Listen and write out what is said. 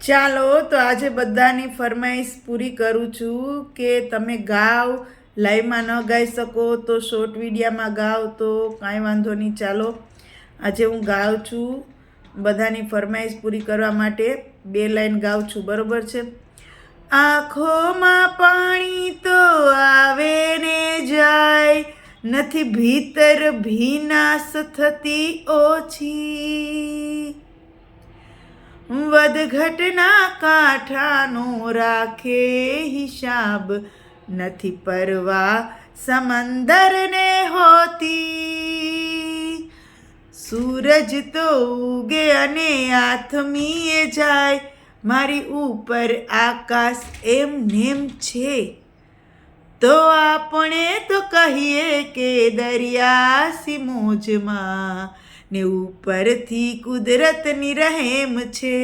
ચાલો, તો આજે બધાની ફરમાઈશ પૂરી કરું છું કે તમે ગાવ, લાઈવમાં ન ગાઈ શકો, તો શોર્ટ વિડીયામાં ગાવ, તો કાંઈ વાંધો નહીં. ચાલો, આજે હું ગાઉં છું બધાની ફરમાઈશ પૂરી કરવા માટે. બે લાઈન ગાઉં છું, બરોબર છે? આંખોમાં પાણી તો આવે ને જાય, નથી ભીતર ભીનાશ થતી ઓછી. વધઘટના કાંઠાનો રાખે હિસાબ. નથી પરવા સમંદરને હોતી. સૂરજ તો ઉગે અને આથમીએ જાય. મારી ઉપર આકાશ એમ નેમ છે. તો આપણે તો કહીએ કે દરિયાસી મોજમાં ને ઉપરથી કુદરતની રહેમ છે.